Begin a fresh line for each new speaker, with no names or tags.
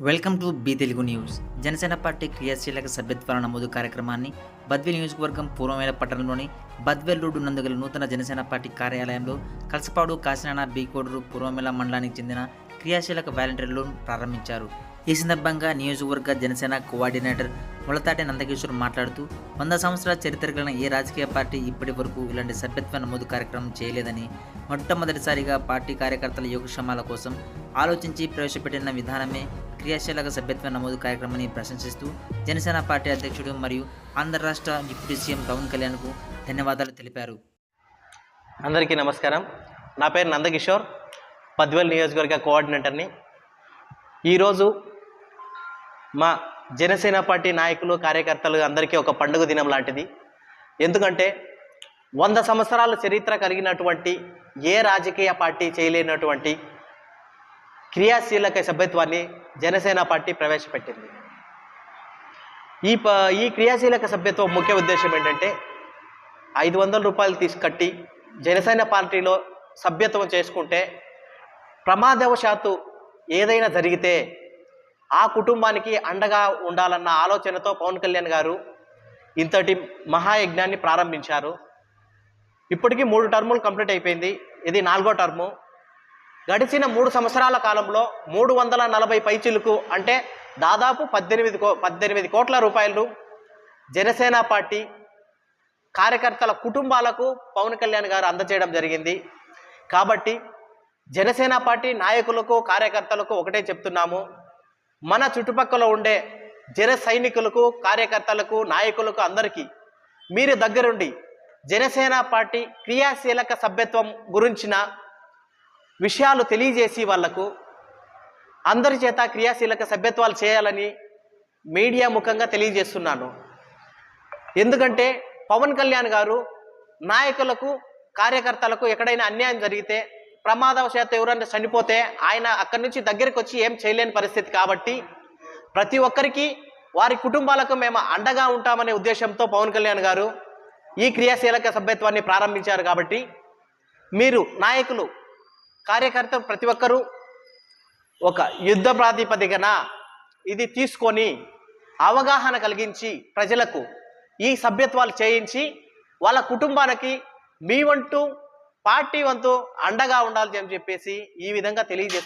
Welcome to B Telugu news. Janasena party క్రియాశీలక సభ్యత్వాల నమోదు కార్యక్రమాన్ని బద్వేల్ నియోజకవర్గం పూర్వమేల పట్టణంలోని బద్వేల్ రోడ్డు నందుగల నూతన జనసేన పార్టీ కార్యాలయంలో కలసపాడు కాసినాడ బీకోడూరు పూర్వమేల మండలానికి చెందిన క్రియాశీలక వాలంటీర్లు ప్రారంభించారు. ఈ సందర్భంగా నియోజకవర్గ జనసేన కోఆర్డినేటర్ ములతాటి నందకిషోర్ మాట్లాడుతూ వంద సంవత్సరాల చరిత్ర కలిగిన ఏ రాజకీయ పార్టీ ఇప్పటి వరకు ఇలాంటి సభ్యత్వ నమోదు కార్యక్రమం చేయలేదని మొట్టమొదటిసారిగా పార్టీ కార్యకర్తల యోగక్షమాల కోసం ఆలోచించి ప్రవేశపెట్టిన విధానమే క్రియాశీలక సభ్యత్వ నమోదు కార్యక్రమాన్ని ప్రశంసిస్తూ జనసేన పార్టీ అధ్యక్షుడు మరియు ఆంధ్ర రాష్ట్ర డిప్యూటీ సీఎం పవన్ కళ్యాణ్కు ధన్యవాదాలు తెలిపారు.
అందరికీ నమస్కారం. నా పేరు నందకిషోర్. పద్వేల్ నియోజకవర్గ కోఆర్డినేటర్ని. ఈరోజు మా జనసేన పార్టీ నాయకులు కార్యకర్తలు అందరికీ ఒక పండుగ దినం లాంటిది. ఎందుకంటే వంద సంవత్సరాల చరిత్ర కలిగినటువంటి ఏ రాజకీయ పార్టీ చేయలేనటువంటి క్రియాశీలక సభ్యత్వాన్ని జనసేన పార్టీ ప్రవేశపెట్టింది. ఈ ప ఈ క్రియాశీలక సభ్యత్వం ముఖ్య ఉద్దేశం ఏంటంటే ఐదు వందల రూపాయలు తీసుకట్టి జనసేన పార్టీలో సభ్యత్వం చేసుకుంటే ప్రమాదవశాత్తు ఏదైనా జరిగితే ఆ కుటుంబానికి అండగా ఉండాలన్న ఆలోచనతో పవన్ కళ్యాణ్ గారు ఇంతటి మహాయజ్ఞాన్ని ప్రారంభించారు. ఇప్పటికీ మూడు టర్ములు కంప్లీట్ అయిపోయింది. ఇది నాలుగో టర్ము. గడిచిన మూడు సంవత్సరాల కాలంలో మూడు వందల నలభై పైచిలకు అంటే దాదాపు పద్దెనిమిది కో పద్దెనిమిది కోట్ల రూపాయలు జనసేన పార్టీ కార్యకర్తల కుటుంబాలకు పవన్ కళ్యాణ్ గారు అందజేయడం జరిగింది. కాబట్టి జనసేన పార్టీ నాయకులకు కార్యకర్తలకు ఒకటే చెప్తున్నాము. మన చుట్టుపక్కల ఉండే జన సైనికులకు కార్యకర్తలకు నాయకులకు అందరికీ మీరు దగ్గరుండి జనసేన పార్టీ క్రియాశీలక సభ్యత్వం గురించిన విషయాలు తెలియజేసి వాళ్ళకు అందరి చేత క్రియాశీలక సభ్యత్వాలు చేయాలని మీడియా ముఖంగా తెలియజేస్తున్నాను. ఎందుకంటే పవన్ కళ్యాణ్ గారు నాయకులకు కార్యకర్తలకు ఎక్కడైనా అన్యాయం జరిగితే ప్రమాదవశాత్తు ఎవరైనా చనిపోతే ఆయన అక్కడి నుంచి దగ్గరికి వచ్చి ఏం చేయలేని పరిస్థితి కాబట్టి ప్రతి ఒక్కరికి వారి కుటుంబాలకు మేము అండగా ఉంటామనే ఉద్దేశంతో పవన్ కళ్యాణ్ గారు ఈ క్రియాశీలక సభ్యత్వాన్ని ప్రారంభించారు కాబట్టి మీరు నాయకులు కార్యకర్తలు ప్రతి ఒక్కరూ ఒక యుద్ధ ప్రాతిపదికన ఇది తీసుకొని అవగాహన కలిగించి ప్రజలకు ఈ సభ్యత్వాలు చేయించి వాళ్ళ కుటుంబానికి మీ వంటూ పార్టీ వంతు అండగా ఉండాలి అని చెప్పేసి ఈ విధంగా తెలియజేస్తారు